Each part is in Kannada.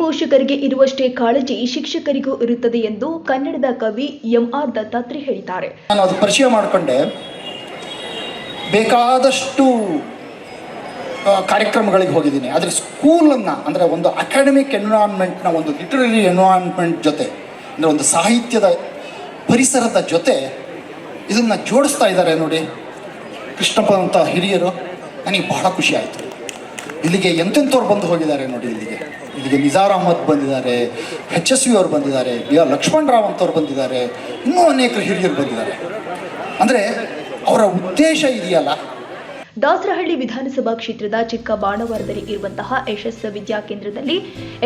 ಪೋಷಕರಿಗೆ ಇರುವಷ್ಟೇ ಕಾಳಜಿ ಶಿಕ್ಷಕರಿಗೂ ಇರುತ್ತದೆ ಎಂದು ಕನ್ನಡದ ಕವಿ ಎಂ ಆರ್ ದತ್ತಾತ್ರಿ ಹೇಳಿದ್ದಾರೆ. ನಾನು ಅದು ಪರಿಚಯ ಮಾಡಿಕೊಂಡೆ. ಬೇಕಾದಷ್ಟು ಕಾರ್ಯಕ್ರಮಗಳಿಗೆ ಹೋಗಿದ್ದೀನಿ. ಆದರೆ ಸ್ಕೂಲನ್ನು, ಅಂದರೆ ಒಂದು ಅಕಾಡೆಮಿಕ್ ಎನ್ವಿರಾನ್ಮೆಂಟ್ನ ಒಂದು ಲಿಟರರಿ ಎನ್ವಿರಾನ್ಮೆಂಟ್ ಜೊತೆ, ಅಂದರೆ ಒಂದು ಸಾಹಿತ್ಯದ ಪರಿಸರದ ಜೊತೆ ಇದನ್ನು ಜೋಡಿಸ್ತಾ ಇದ್ದಾರೆ ನೋಡಿ ಕೃಷ್ಣಪ್ಪ ಅಂತ ಹಿರಿಯರು. ನನಗೆ ಬಹಳ ಖುಷಿ ಆಯಿತು. ಇಲ್ಲಿಗೆ ಎಂತೆಂಥವ್ರು ಬಂದು ಹೋಗಿದ್ದಾರೆ ನೋಡಿ ಇಲ್ಲಿಗೆ. ಇಲ್ಲಿಗೆ ನಿಜಾರ್ ಅಹಮದ್ ಬಂದಿದ್ದಾರೆ ಎಚ್ ಎಸ್ ವಿ ಅವ್ರು ಬಂದಿದ್ದಾರೆ, ಬಿ ಆರ್ ಲಕ್ಷ್ಮಣ್ ರಾವ್ ಅಂತವ್ರು ಬಂದಿದ್ದಾರೆ, ಇನ್ನೂ ಅನೇಕ ಹಿರಿಯರು ಬಂದಿದ್ದಾರೆ. ಅಂದರೆ ಅವರ ಉದ್ದೇಶ ಇದೆಯಲ್ಲ ದಾಸರಹಳ್ಳಿ ವಿಧಾನಸಭಾ ಕ್ಷೇತ್ರದ ಚಿಕ್ಕ ಬಾಣವಾರದಲ್ಲಿ ಇರುವಂತಹ ಯಶಸ್ ವಿದ್ಯಾಕೇಂದ್ರದಲ್ಲಿ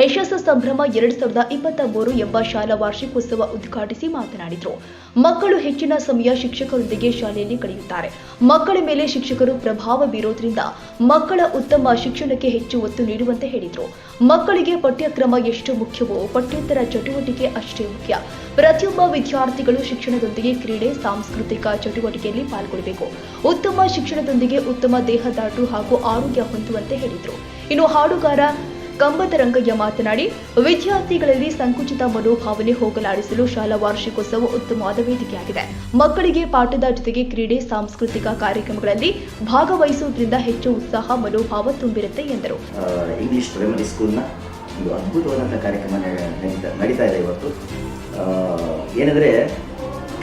ಯಶಸ್ ಸಂಭ್ರಮ ಎರಡ್ ಸಾವಿರದ ಇಪ್ಪತ್ತ ಮೂರು ಎಂಬ ಶಾಲಾ ವಾರ್ಷಿಕೋತ್ಸವ ಉದ್ಘಾಟಿಸಿ ಮಾತನಾಡಿದರು. ಮಕ್ಕಳು ಹೆಚ್ಚಿನ ಸಮಯ ಶಿಕ್ಷಕರೊಂದಿಗೆ ಶಾಲೆಯಲ್ಲಿ ಕಳೆಯುತ್ತಾರೆ. ಮಕ್ಕಳ ಮೇಲೆ ಶಿಕ್ಷಕರು ಪ್ರಭಾವ ಬೀರೋದ್ರಿಂದ ಮಕ್ಕಳ ಉತ್ತಮ ಶಿಕ್ಷಣಕ್ಕೆ ಹೆಚ್ಚು ಒತ್ತು ನೀಡುವಂತೆ ಹೇಳಿದರು. ಮಕ್ಕಳಿಗೆ ಪಠ್ಯಕ್ರಮ ಎಷ್ಟು ಮುಖ್ಯವೋ ಪಠ್ಯೇತರ ಚಟುವಟಿಕೆ ಅಷ್ಟೇ ಮುಖ್ಯ. ಪ್ರತಿಯೊಬ್ಬ ವಿದ್ಯಾರ್ಥಿಗಳು ಶಿಕ್ಷಣದೊಂದಿಗೆ ಕ್ರೀಡೆ, ಸಾಂಸ್ಕೃತಿಕ ಚಟುವಟಿಕೆಯಲ್ಲಿ ಪಾಲ್ಗೊಳ್ಳಬೇಕು. ಉತ್ತಮ ಶಿಕ್ಷಣದೊಂದಿಗೆ ಉತ್ತಮ ದೇಹದಾಟು ಹಾಗೂ ಆರೋಗ್ಯ ಹೊಂದುವಂತೆ ಹೇಳಿದರು. ಇನ್ನು ಹಾಡುಗಾರ ಕಂಬದ ರಂಗಯ್ಯ ಮಾತನಾಡಿ, ವಿದ್ಯಾರ್ಥಿಗಳಲ್ಲಿ ಸಂಕುಚಿತ ಮನೋಭಾವನೆ ಹೋಗಲಾಡಿಸಲು ಶಾಲಾ ವಾರ್ಷಿಕೋತ್ಸವ ಉತ್ತಮವಾದ ವೇದಿಕೆಯಾಗಿದೆ. ಮಕ್ಕಳಿಗೆ ಪಾಠದ ಜೊತೆಗೆ ಕ್ರೀಡೆ, ಸಾಂಸ್ಕೃತಿಕ ಕಾರ್ಯಕ್ರಮಗಳಲ್ಲಿ ಭಾಗವಹಿಸುವುದರಿಂದ ಹೆಚ್ಚು ಉತ್ಸಾಹ, ಮನೋಭಾವ ತುಂಬಿರುತ್ತೆ ಎಂದರು. ಇಂಗ್ಲಿಷ್ ಪ್ರೈಮರಿ ಸ್ಕೂಲ್ನ ಒಂದು ಅದ್ಭುತವಾದಂಥ ಕಾರ್ಯಕ್ರಮ ನಡೀತಾ ಇದೆ ಇವತ್ತು. ಏನಂದರೆ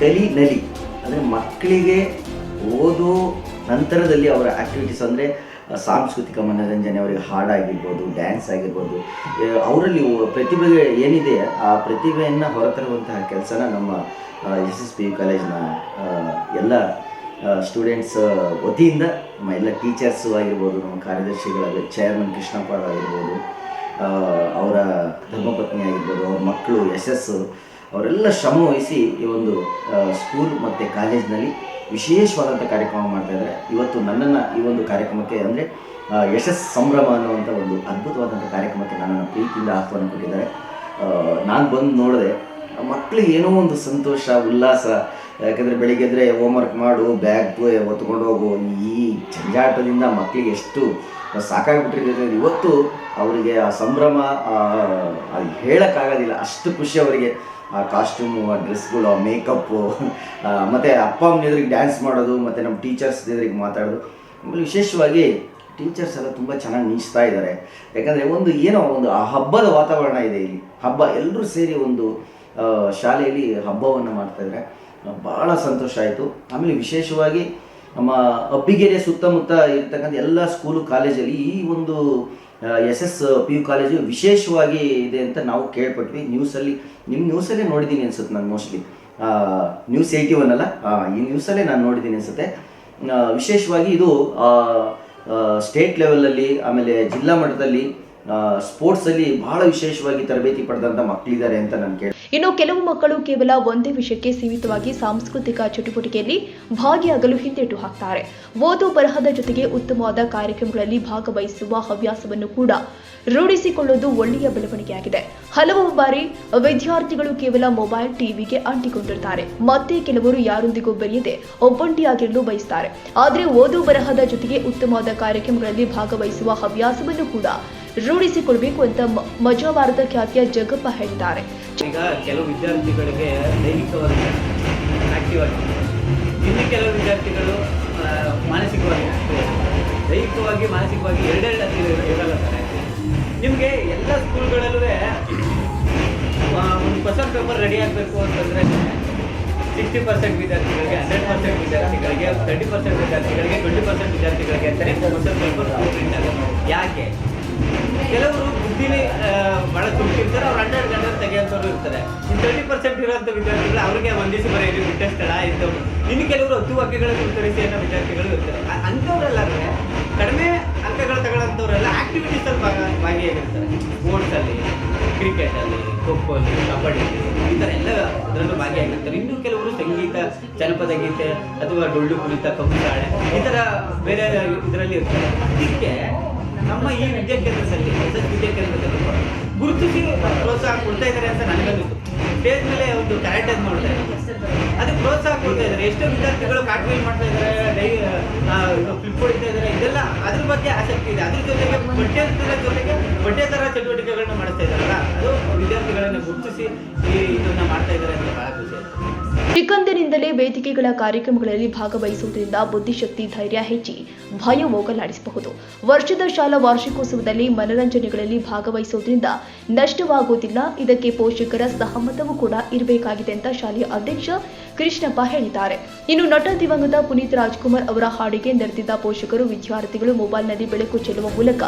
ಕಲಿ ನಲಿ, ಅಂದರೆ ಮಕ್ಕಳಿಗೆ ಓದೋ ನಂತರದಲ್ಲಿ ಅವರ ಆಕ್ಟಿವಿಟೀಸ್ ಅಂದರೆ ಸಾಂಸ್ಕೃತಿಕ ಮನೋರಂಜನೆ ಅವರಿಗೆ ಹಾಡಾಗಿರ್ಬೋದು ಡ್ಯಾನ್ಸ್ ಆಗಿರ್ಬೋದು ಅವರಲ್ಲಿ ಪ್ರತಿಭೆ ಏನಿದೆ, ಆ ಪ್ರತಿಭೆಯನ್ನು ಹೊರತರುವಂತಹ ಕೆಲಸನ ನಮ್ಮ ಎಸ್ ಎಸ್ ಪಿ ಯು ಕಾಲೇಜಿನ ಎಲ್ಲ ಸ್ಟೂಡೆಂಟ್ಸ್ ವತಿಯಿಂದ ನಮ್ಮ ಎಲ್ಲ ಟೀಚರ್ಸು ಆಗಿರ್ಬೋದು, ನಮ್ಮ ಕಾರ್ಯದರ್ಶಿಗಳಾಗಿ ಚೇರ್ಮನ್ ಕೃಷ್ಣಪ್ಪ ಆಗಿರ್ಬೋದು ಅವರ ಧರ್ಮಪತ್ನಿ ಆಗಿರ್ಬೋದು, ಅವ್ರ ಮಕ್ಕಳು ಯಶಸ್ಸು ಅವರೆಲ್ಲ ಶ್ರಮವಹಿಸಿ ಈ ಒಂದು ಸ್ಕೂಲ್ ಮತ್ತು ಕಾಲೇಜಿನಲ್ಲಿ ವಿಶೇಷವಾದಂಥ ಕಾರ್ಯಕ್ರಮ ಮಾಡ್ತಾ ಇದ್ದಾರೆ. ಇವತ್ತು ನನ್ನನ್ನು ಈ ಒಂದು ಕಾರ್ಯಕ್ರಮಕ್ಕೆ ಅಂದರೆ ಯಶಸ್ ಸಂಭ್ರಮ ಅನ್ನುವಂಥ ಒಂದು ಅದ್ಭುತವಾದಂಥ ಕಾರ್ಯಕ್ರಮಕ್ಕೆ ನನ್ನನ್ನು ಪ್ರೀತಿಯಿಂದ ಆಹ್ವಾನ ಕೊಟ್ಟಿದ್ದಾರೆ. ನಾನು ಬಂದು ನೋಡಿದೆ ಮಕ್ಕಳಿಗೆ ಏನೋ ಒಂದು ಸಂತೋಷ, ಉಲ್ಲಾಸ, ಯಾಕಂದರೆ ಬೆಳಿಗ್ಗೆ ಎದ್ರೆ ಹೋಮ್ವರ್ಕ್ ಮಾಡು ಬ್ಯಾಗ್ ಹೊತ್ಕೊಂಡು ಹೋಗು, ಈ ಜಂಜಾಟದಿಂದ ಮಕ್ಕಳಿಗೆ ಎಷ್ಟು ಸಾಕಾಗ್ಬಿಟ್ಟಿರ್ತದೆ ಇವತ್ತು ಅವರಿಗೆ ಆ ಸಂಭ್ರಮ ಅದು ಹೇಳೋಕ್ಕಾಗೋದಿಲ್ಲ. ಅಷ್ಟು ಖುಷಿ ಅವರಿಗೆ. ಆ ಕಾಸ್ಟ್ಯೂಮು ಆ ಡ್ರೆಸ್ಗಳು ಆ ಮೇಕಪ್ಪು ಮತ್ತು ಅಪ್ಪ ಅಮ್ಮನ ಎದುರಿಗೆ ಡ್ಯಾನ್ಸ್ ಮಾಡೋದು, ಮತ್ತು ನಮ್ಮ ಟೀಚರ್ಸ್ ಎದುರಿಗೆ ಮಾತಾಡೋದು. ಆಮೇಲೆ ವಿಶೇಷವಾಗಿ ಟೀಚರ್ಸ್ ಎಲ್ಲ ತುಂಬ ಚೆನ್ನಾಗಿ ನೀಚ್ತಾ ಇದ್ದಾರೆ ಯಾಕಂದರೆ ಒಂದು ಏನೋ ಒಂದು ಆ ಹಬ್ಬದ ವಾತಾವರಣ ಇದೆ ಇಲ್ಲಿ. ಹಬ್ಬ ಎಲ್ಲರೂ ಸೇರಿ ಒಂದು ಶಾಲೆಯಲ್ಲಿ ಹಬ್ಬವನ್ನು ಮಾಡ್ತಾಯಿದ್ರೆ ಭಾಳ ಸಂತೋಷ ಆಯಿತು. ಆಮೇಲೆ ವಿಶೇಷವಾಗಿ ನಮ್ಮ ಅಬ್ಬಿಗೆರೆ ಸುತ್ತಮುತ್ತ ಇರ್ತಕ್ಕಂಥ ಎಲ್ಲ ಸ್ಕೂಲು ಕಾಲೇಜಲ್ಲಿ ಈ ಒಂದು S S P U college ವಿಶೇಷವಾಗಿ ಇದೆ ಅಂತ ನಾವು ಕೇಳ್ಪಟ್ವಿ. ನ್ಯೂಸಲ್ಲಿ ನಿಮ್ಮ ನ್ಯೂಸಲ್ಲೇ ನೋಡಿದ್ದೀನಿ ಅನ್ಸುತ್ತೆ ನಾನು ಮೋಸ್ಟ್ಲಿ ನ್ಯೂಸ್ ಏಯ್ಟಿ ಒನ್ ಅಲ್ಲ? ಈ ನ್ಯೂಸಲ್ಲೇ ನಾನು ನೋಡಿದ್ದೀನಿ ಅನ್ಸುತ್ತೆ. ವಿಶೇಷವಾಗಿ ಇದು ಸ್ಟೇಟ್ ಲೆವೆಲಲ್ಲಿ ಆಮೇಲೆ ಜಿಲ್ಲಾ ಮಟ್ಟದಲ್ಲಿ ಸ್ಪೋರ್ಟ್ಸಲ್ಲಿ ಬಹಳ ವಿಶೇಷವಾಗಿ ತರಬೇತಿ ಪಡೆದಂಥ ಮಕ್ಕಳಿದ್ದಾರೆ ಅಂತ ನಾನು ಕೇಳಿ ಇನ್ನು ಕೆಲವು ಮಕ್ಕಳು ಕೇವಲ ಒಂದೇ ವಿಷಯಕ್ಕೆ ಸೀಮಿತವಾಗಿ ಸಾಂಸ್ಕೃತಿಕ ಚಟುವಟಿಕೆಯಲ್ಲಿ ಭಾಗಿಯಾಗಲು ಹಿಂದೇಟು ಹಾಕ್ತಾರೆ. ಓದು ಬರಹದ ಜೊತೆಗೆ ಉತ್ತಮವಾದ ಕಾರ್ಯಕ್ರಮಗಳಲ್ಲಿ ಭಾಗವಹಿಸುವ ಹವ್ಯಾಸವನ್ನು ಕೂಡ ರೂಢಿಸಿಕೊಳ್ಳುವುದು ಒಳ್ಳೆಯ ಬೆಳವಣಿಗೆಯಾಗಿದೆ. ಹಲವು ಬಾರಿ ವಿದ್ಯಾರ್ಥಿಗಳು ಕೇವಲ ಮೊಬೈಲ್ ಟಿವಿಗೆ ಅಂಟಿಕೊಂಡಿರ್ತಾರೆ. ಮತ್ತೆ ಕೆಲವರು ಯಾರೊಂದಿಗೂ ಬೆರೆಯದೆ ಒಬ್ಬಂಟಿಯಾಗಿರಲು ಬಯಸ್ತಾರೆ. ಆದರೆ ಓದು ಬರಹದ ಜೊತೆಗೆ ಉತ್ತಮವಾದ ಕಾರ್ಯಕ್ರಮಗಳಲ್ಲಿ ಭಾಗವಹಿಸುವ ಹವ್ಯಾಸವನ್ನು ಕೂಡ ರೂಢಿಸಿಕೊಳ್ಬೇಕು ಅಂತ ಮ- ಮಜವಾರದ ಖ್ಯಾತಿಯ ಜಗಪ್ಪ ಹೇಳಿದ್ದಾರೆ. ಈಗ ಕೆಲವು ವಿದ್ಯಾರ್ಥಿಗಳಿಗೆ ದೈಹಿಕವಾಗಿ ಇನ್ನು ಕೆಲವು ವಿದ್ಯಾರ್ಥಿಗಳು ಮಾನಸಿಕವಾಗಿ. ದೈಹಿಕವಾಗಿ, ಮಾನಸಿಕವಾಗಿ ಎರಡೆರಡು ಸರ್ ನಿಮಗೆ ಎಲ್ಲ ಸ್ಕೂಲ್ಗಳಲ್ಲೂ ಒಂದು ಕ್ವಶನ್ ಪೇಪರ್ ರೆಡಿ ಆಗಬೇಕು ಅಂತಂದರೆ ಸಿಕ್ಸ್ಟಿ ಪರ್ಸೆಂಟ್ ವಿದ್ಯಾರ್ಥಿಗಳಿಗೆ ಹಂಡ್ರೆಡ್ ಪರ್ಸೆಂಟ್ ವಿದ್ಯಾರ್ಥಿಗಳಿಗೆ ತರ್ಟಿ ಪರ್ಸೆಂಟ್ ವಿದ್ಯಾರ್ಥಿಗಳಿಗೆ ಇರೋಂಥ ವಿದ್ಯಾರ್ಥಿಗಳು ಅವರಿಗೆ ಒಂದಿಸಿ ಬರೆಯಿರಿ ಬಿಟ್ಟ ಸ್ಥಳ ಇದ್ದವು ಇನ್ನು ಕೆಲವರು ಹತ್ತು ಅಂಕಗಳನ್ನು ಉತ್ತರಿಸಿ ಅನ್ನೋ ವಿದ್ಯಾರ್ಥಿಗಳು ಇರ್ತಾರೆ. ಅಂಥವ್ರಲ್ಲಾದ್ರೆ ಕಡಿಮೆ ಅಂಕಗಳು ತಗೊಳ್ಳೋಂಥವ್ರೆಲ್ಲ ಆಕ್ಟಿವಿಟೀಸಲ್ಲಿ ಭಾಗ ಭಾಗಿಯಾಗಿರ್ತಾರೆ. ಸ್ಪೋರ್ಟ್ಸಲ್ಲಿ ಕ್ರಿಕೆಟಲ್ಲಿ ಖೋಖೋಲಿ ಕಬಡ್ಡಿ ಈ ಥರ ಎಲ್ಲ ಅದರಲ್ಲೂ ಭಾಗಿಯಾಗಿರ್ತಾರೆ. ಇನ್ನು ಕೆಲವರು ಸಂಗೀತ, ಜನಪದ ಗೀತೆ ಅಥವಾ ಡೊಳ್ಳು ಕುಣಿತ ಕಂಸಾಳೆ ಈ ಥರ ಬೇರೆ ಇದರಲ್ಲಿ ಇರ್ತಾರೆ. ಇದಕ್ಕೆ ನಮ್ಮ ಈ ವಿದ್ಯಾಕೇಂದ್ರದಲ್ಲಿ ಎಸ್ ಎಸ್ ವಿದ್ಯಾಕೇಂದ್ರದಲ್ಲಿ ಗುರುತಿಸಿ ಪ್ರೋತ್ಸಾಹ ಕೊಡ್ತಾ ಇದ್ದಾರೆ ಅಂತ ನನಗನ್ನಿಸ್ತು ಸ್ಟೇಜ್ ಮೇಲೆ ಒಂದು ಕರಾಟೆ ಮಾಡ್ತಾ ಇದ್ದಾರೆ ಅದಕ್ಕೆ ಪ್ರೋತ್ಸಾಹ ಕೊಡ್ತಾ ಇದ್ದಾರೆ. ಎಷ್ಟೋ ವಿದ್ಯಾರ್ಥಿಗಳು ಕಾಟ್ಮೇಲ್ ಮಾಡ್ತಾ ಇದ್ದಾರೆ ಡೈ ಫ್ಲಿಪ್ ಹೊಡಿತಾ ಇದ್ದಾರೆ. ಇದೆಲ್ಲ ಅದ್ರ ಬಗ್ಗೆ ಆಸಕ್ತಿ ಇದೆ. ಅದ್ರ ಜೊತೆಗೆ ಪಠ್ಯೇತರ ಜೊತೆಗೆ ಪಠ್ಯೇತರ ಚಟುವಟಿಕೆಗಳನ್ನ ಮಾಡ್ತಾ ಇದ್ದಾರಲ್ಲ, ಅದು ವಿದ್ಯಾರ್ಥಿಗಳನ್ನ ಗುರುತಿಸಿ ಈ ಇದನ್ನ ಮಾಡ್ತಾ ಇದ್ದಾರೆ ಅಂತ ಬಹಳ ಖುಷಿ ಆಯ್ತು ಚಿಕ್ಕಂದಿನಿಂದಲೇ ವೇದಿಕೆಗಳ ಕಾರ್ಯಕ್ರಮಗಳಲ್ಲಿ ಭಾಗವಹಿಸುವುದರಿಂದ ಬುದ್ಧಿಶಕ್ತಿ ಧೈರ್ಯ ಹೆಚ್ಚಿ ಭಯ ಹೋಗಲಾಡಿಸಬಹುದು ವರ್ಷದ ಶಾಲಾ ವಾರ್ಷಿಕೋತ್ಸವದಲ್ಲಿ ಮನರಂಜನೆಗಳಲ್ಲಿ ಭಾಗವಹಿಸುವುದರಿಂದ ನಷ್ಟವಾಗುವುದಿಲ್ಲ. ಇದಕ್ಕೆ ಪೋಷಕರ ಸಹಮತವೂ ಕೂಡ ಇರಬೇಕಾಗಿದೆ ಅಂತ ಶಾಲೆಯ ಅಧ್ಯಕ್ಷ ಕೃಷ್ಣಪ್ಪ ಹೇಳಿದ್ದಾರೆ. ಇನ್ನು ನಟ ದಿವಂಗತ ಪುನೀತ್ ರಾಜ್ಕುಮಾರ್ ಅವರ ಹಾಡಿಗೆ ನೆರೆದಿದ್ದ ಪೋಷಕರು ವಿದ್ಯಾರ್ಥಿಗಳು ಮೊಬೈಲ್ನಲ್ಲಿ ಬೆಳಕು ಚೆಲ್ಲುವ ಮೂಲಕ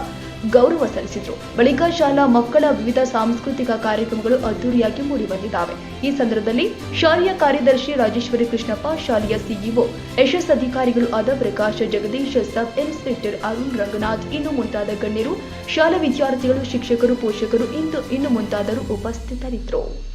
ಗೌರವ ಸಲ್ಲಿಸಿದರು. ಬಳಿಕ ಶಾಲಾ ಮಕ್ಕಳ ವಿವಿಧ ಸಾಂಸ್ಕೃತಿಕ ಕಾರ್ಯಕ್ರಮಗಳು ಅದ್ದೂರಿಯಾಗಿ ಮೂಡಿಬಂದಿದ್ದಾವೆ. ಈ ಸಂದರ್ಭದಲ್ಲಿ ಶಾಲೆಯ ಕಾರ್ಯದರ್ಶಿ ರಾಜೇಶ್ವರಿ ಕೃಷ್ಣಪ್ಪ, ಶಾಲೆಯ ಸಿಇಒ ಯಶಸ್ ಅಧಿಕಾರಿಗಳು ಆದ ಪ್ರಕಾಶ್ ಜಗದೀಶ್, ಸಬ್ ಇನ್ಸ್ಪೆಕ್ಟರ್ ಅರುಣ್ ರಂಗನಾಥ್, ಇನ್ನು ಮುಂತಾದ ಗಣ್ಯರು, ಶಾಲಾ ವಿದ್ಯಾರ್ಥಿಗಳು, ಶಿಕ್ಷಕರು, ಪೋಷಕರು ಇಂದು ಇನ್ನು ಮುಂತಾದರು ಉಪಸ್ಥಿತರಿದ್ದರು.